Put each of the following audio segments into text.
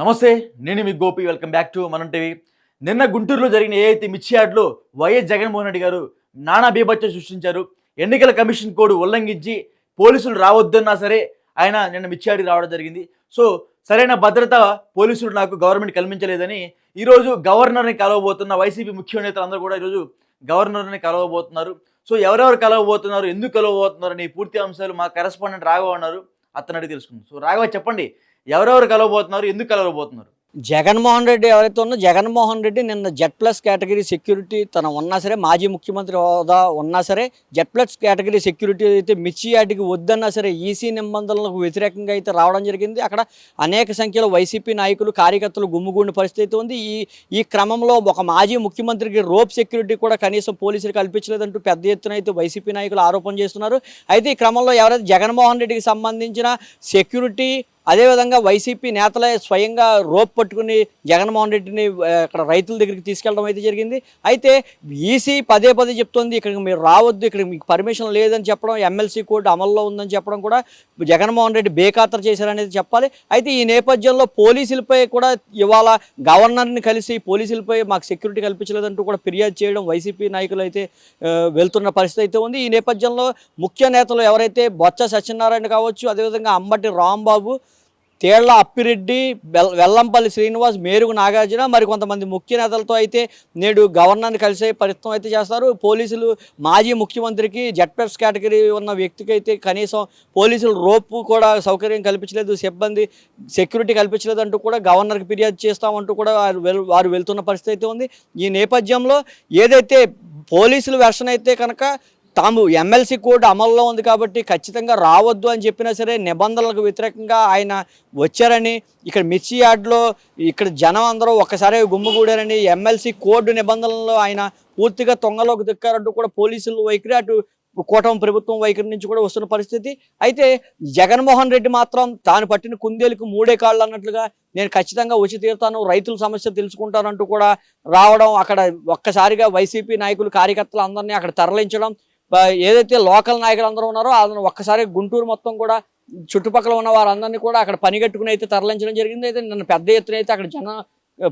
నమస్తే నేను మీ Gopi welcome back to Manam TV. నిన్న గుంటూరులో జరిగిన ఏదైతే మిర్చి యార్డ్లో వైఎస్ జగన్మోహన్ రెడ్డి గారు నానా బీభత్సం సృష్టించారు. ఎన్నికల కమిషన్ కోడ్ ఉల్లంఘించి పోలీసులు రావద్దన్నా సరే ఆయన నిన్న మిర్చి రావడం జరిగింది. సో సరైన భద్రత పోలీసులు నాకు గవర్నమెంట్ కల్పించలేదని ఈరోజు గవర్నర్ని కలవబోతున్న వైసీపీ ముఖ్య నేతలు అందరూ కూడా ఈరోజు గవర్నర్ని కలవబోతున్నారు. సో ఎవరెవరు కలవబోతున్నారు ఎందుకు కలవబోతున్నారు అని పూర్తి అంశాలు మా కరెస్పాండెంట్ రాఘవ ఉన్నారు అతను అడిగి తెలుసుకుందాం. సో రాఘవ చెప్పండి ఎవరెవరు కలవబోతున్నారు? ఎందుకు కలవబోతున్నారు? జగన్మోహన్ రెడ్డి ఎవరైతే ఉన్నో జగన్మోహన్ రెడ్డి నిన్న జెడ్ ప్లస్ కేటగిరీ సెక్యూరిటీ తన ఉన్నా సరే మాజీ ముఖ్యమంత్రి హోదా ఉన్నా సరే జెడ్ ప్లస్ కేటగిరీ సెక్యూరిటీ అయితే మిర్చి యార్డ్కి వద్దన్నా సరే ఈసీ నిబంధనలకు వ్యతిరేకంగా అయితే రావడం జరిగింది. అక్కడ అనేక సంఖ్యలో వైసీపీ నాయకులు కార్యకర్తలు గుమ్ముగూడిన పరిస్థితి అయితే ఉంది. ఈ ఈ క్రమంలో ఒక మాజీ ముఖ్యమంత్రికి రోప్ సెక్యూరిటీ కూడా కనీసం పోలీసులు కల్పించలేదంటూ పెద్ద ఎత్తున అయితే వైసీపీ నాయకులు ఆరోపణ చేస్తున్నారు. అయితే ఈ క్రమంలో ఎవరైతే జగన్మోహన్ రెడ్డికి సంబంధించిన సెక్యూరిటీ అదేవిధంగా వైసీపీ నేతలే స్వయంగా రోప్ పట్టుకుని జగన్మోహన్ రెడ్డిని అక్కడ రైతుల దగ్గరికి తీసుకెళ్ళడం అయితే జరిగింది. అయితే ఈసీ పదే పదే చెప్తోంది ఇక్కడికి మీరు రావద్దు ఇక్కడ మీకు పర్మిషన్ లేదని చెప్పడం ఎమ్మెల్సీ కోర్టు అమల్లో ఉందని చెప్పడం కూడా జగన్మోహన్ రెడ్డి బేఖాతరు చేశారనేది చెప్పాలి. అయితే ఈ నేపథ్యంలో పోలీసులపై కూడా ఇవాళ గవర్నర్ని కలిసి పోలీసులపై మాకు సెక్యూరిటీ కల్పించలేదంటూ కూడా ఫిర్యాదు చేయడం వైసీపీ నాయకులు అయితే వెళ్తున్న పరిస్థితి అయితే ఉంది. ఈ నేపథ్యంలో ముఖ్య నేతలు ఎవరైతే బొత్స సత్యనారాయణ కావచ్చు అదేవిధంగా అంబటి రాంబాబు తేళ్ళ అప్పిరెడ్డి బెల్ వెల్లంపల్లి శ్రీనివాస్ మేరుగు నాగార్జున మరి కొంతమంది ముఖ్య నేతలతో అయితే నేడు గవర్నర్ని కలిసే ప్రయత్నం అయితే చేస్తారు. పోలీసులు మాజీ ముఖ్యమంత్రికి జెడ్పెప్స్ కేటగిరీ ఉన్న వ్యక్తికి అయితే కనీసం పోలీసులు రోపు కూడా సౌకర్యం కల్పించలేదు సిబ్బంది సెక్యూరిటీ కల్పించలేదు అంటూ కూడా గవర్నర్కి ఫిర్యాదు చేస్తామంటూ కూడా వారు వారు వెళ్తున్న పరిస్థితి అయితే ఉంది. ఈ నేపథ్యంలో ఏదైతే పోలీసుల వెర్షన్ అయితే కనుక తాము ఎమ్మెల్సీ కోడ్ అమల్లో ఉంది కాబట్టి ఖచ్చితంగా రావద్దు అని చెప్పినా సరే నిబంధనలకు వ్యతిరేకంగా ఆయన వచ్చారని ఇక్కడ మిర్చి యార్డ్లో ఇక్కడ జనం అందరూ ఒక్కసారి గుమ్మగూడారని ఎమ్మెల్సీ కోడ్ నిబంధనలు ఆయన పూర్తిగా తొంగలోకి దిక్కారంటూ కూడా పోలీసులు వైఖరి అటు కూటమి ప్రభుత్వం వైఖరి నుంచి కూడా వస్తున్న పరిస్థితి. అయితే జగన్మోహన్ రెడ్డి మాత్రం తాను పట్టిన కుందేలకు మూడే కాళ్ళు అన్నట్లుగా నేను ఖచ్చితంగా వచ్చి తీరుతాను రైతుల సమస్య తెలుసుకుంటానంటూ కూడా రావడం అక్కడ ఒక్కసారిగా వైసీపీ నాయకులు కార్యకర్తలు అందరినీ అక్కడ తరలించడం ఏదైతే లోకల్ నాయకులు అందరూ ఉన్నారో అతను ఒక్కసారి గుంటూరు మొత్తం కూడా చుట్టుపక్కల ఉన్న వారందరినీ కూడా అక్కడ పనిగట్టుకుని అయితే తరలించడం జరిగింది. అయితే నన్ను పెద్ద ఎత్తున అయితే అక్కడ జన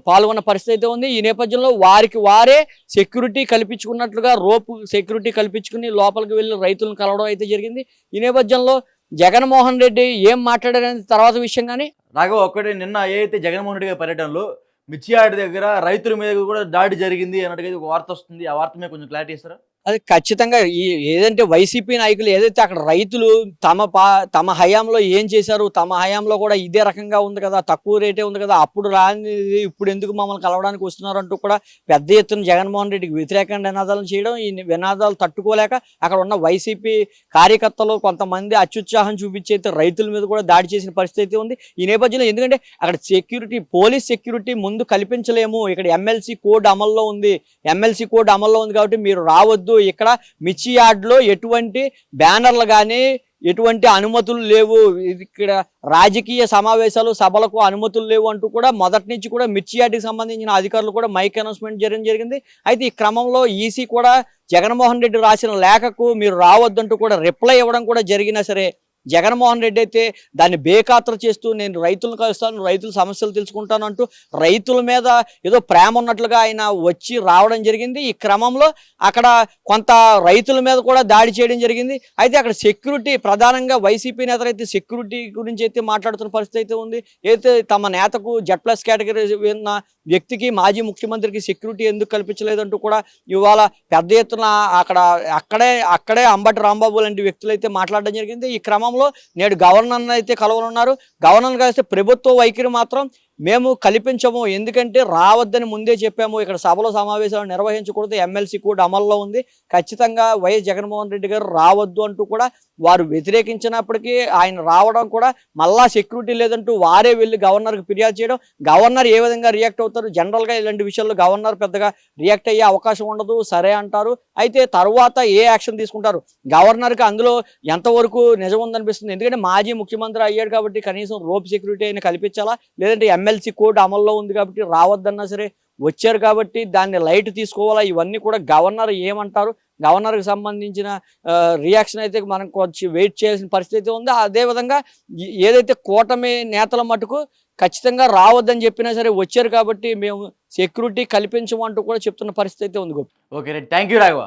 పాల్గొన్న పరిస్థితి అయితే ఉంది. ఈ నేపథ్యంలో వారికి వారే సెక్యూరిటీ కల్పించుకున్నట్లుగా రోపు సెక్యూరిటీ కల్పించుకుని లోపలికి వెళ్ళి రైతులను కలవడం అయితే జరిగింది. ఈ నేపథ్యంలో జగన్మోహన్ రెడ్డి ఏం మాట్లాడారనేది తర్వాత విషయం కానీ రాఘవ ఒక్కటి నిన్న ఏ జగన్మోహన్ రెడ్డి గారి పర్యటనలో మిర్చి దగ్గర రైతుల మీద కూడా దాడి జరిగింది అన్నట్టుగా ఒక వార్త వస్తుంది. ఆ వార్త మీద కొంచెం క్లారిటీ ఇస్తారా? అది ఖచ్చితంగా ఈ ఏదంటే వైసీపీ నాయకులు ఏదైతే అక్కడ రైతులు తమ పా తమ హయాంలో ఏం చేశారు తమ హయాంలో కూడా ఇదే రకంగా ఉంది కదా తక్కువ రేటే ఉంది కదా అప్పుడు రాని ఇప్పుడు ఎందుకు మమ్మల్ని కలవడానికి వస్తున్నారు అంటూ కూడా పెద్ద ఎత్తున జగన్మోహన్ రెడ్డికి వ్యతిరేకంగా నినాదాలు చేయడం ఈ నినాదాలు తట్టుకోలేక అక్కడ ఉన్న వైసీపీ కార్యకర్తలు కొంతమంది అత్యుత్సాహం చూపించి రైతుల మీద కూడా దాడి చేసిన పరిస్థితి ఉంది. ఈ నేపథ్యంలో ఎందుకంటే అక్కడ సెక్యూరిటీ పోలీస్ సెక్యూరిటీ ముందు కల్పించలేము. ఇక్కడ ఎమ్మెల్సీ కోడ్ అమల్లో ఉంది. ఎమ్మెల్సీ కోడ్ అమల్లో ఉంది కాబట్టి మీరు రావద్దు ఇక్కడ మిర్చి యార్డ్లో ఎటువంటి బ్యానర్లు కానీ ఎటువంటి అనుమతులు లేవు. ఇది ఇక్కడ రాజకీయ సమావేశాలు సభలకు అనుమతులు లేవు అంటూ కూడా మొదటి నుంచి కూడా మిర్చి యార్డ్కి సంబంధించిన అధికారులు కూడా మైక్ అనౌన్స్మెంట్ చేయడం జరిగింది. అయితే ఈ క్రమంలో ఈసీ కూడా జగన్మోహన్ రెడ్డి రాసిన లేఖకు మీరు రావద్దంటూ కూడా రిప్లై ఇవ్వడం కూడా జరిగినా సరే జగన్మోహన్ రెడ్డి అయితే దాన్ని బేఖాతరు చేస్తూ నేను రైతులను కలుస్తాను రైతుల సమస్యలు తెలుసుకుంటాను అంటూ రైతుల మీద ఏదో ప్రేమ ఉన్నట్లుగా ఆయన వచ్చి రావడం జరిగింది. ఈ క్రమంలో అక్కడ కొంత రైతుల మీద కూడా దాడి చేయడం జరిగింది. అయితే అక్కడ సెక్యూరిటీ ప్రధానంగా వైసీపీ నేతలు అయితే సెక్యూరిటీ గురించి అయితే మాట్లాడుతున్న పరిస్థితి అయితే ఉంది. అయితే తమ నేతకు జెడ్ ప్లస్ కేటగిరీ ఉన్న వ్యక్తికి మాజీ ముఖ్యమంత్రికి సెక్యూరిటీ ఎందుకు కల్పించలేదంటూ కూడా ఇవాళ పెద్ద ఎత్తున అక్కడ అక్కడే అక్కడే అంబటి రాంబాబు లాంటి వ్యక్తులు అయితే మాట్లాడడం జరిగింది. ఈ క్రమంలో నేడు గవర్నర్ అయితే కలవనున్నారు. గవర్నర్ కలిస్తే ప్రభుత్వ వైఖరి మాత్రం మేము కల్పించము ఎందుకంటే రావద్దని ముందే చెప్పాము. ఇక్కడ సభలో సమావేశాలు నిర్వహించకూడదు ఎమ్మెల్సీ కూడా అమల్లో ఉంది. ఖచ్చితంగా వైఎస్ జగన్మోహన్ రెడ్డి గారు రావద్దు అంటూ కూడా వారు వ్యతిరేకించినప్పటికీ ఆయన రావడం కూడా మళ్ళా సెక్యూరిటీ లేదంటూ వారే వెళ్ళి గవర్నర్కి ఫిర్యాదు చేయడం. గవర్నర్ ఏ విధంగా రియాక్ట్ అవుతారు? జనరల్గా ఇలాంటి విషయాల్లో గవర్నర్ పెద్దగా రియాక్ట్ అయ్యే అవకాశం ఉండదు. సరే అంటారు. అయితే తర్వాత ఏ యాక్షన్ తీసుకుంటారు? గవర్నర్కి అందులో ఎంతవరకు నిజం ఉందనిపిస్తుంది? ఎందుకంటే మాజీ ముఖ్యమంత్రి అయ్యాడు కాబట్టి కనీసం రోప్ సెక్యూరిటీ అయినా కల్పించాలా? లేదంటే ఎమ్మెల్సీ కోడ్ అమల్లో ఉంది కాబట్టి రావద్దన్నా సరే వచ్చారు కాబట్టి దాన్ని లైట్ తీసుకోవాలా? ఇవన్నీ కూడా గవర్నర్ ఏమంటారు? గవర్నర్కి సంబంధించిన రియాక్షన్ అయితే మనం కొంచెం వెయిట్ చేయాల్సిన పరిస్థితి ఉంది. అదేవిధంగా ఏదైతే కూటమి నేతల మటుకు ఖచ్చితంగా రావద్దని చెప్పినా సరే వచ్చారు కాబట్టి మేము సెక్యూరిటీ కల్పించమంటూ కూడా చెప్తున్న పరిస్థితి ఉంది గొప్ప ఓకే థ్యాంక్ యూ రాఘవ.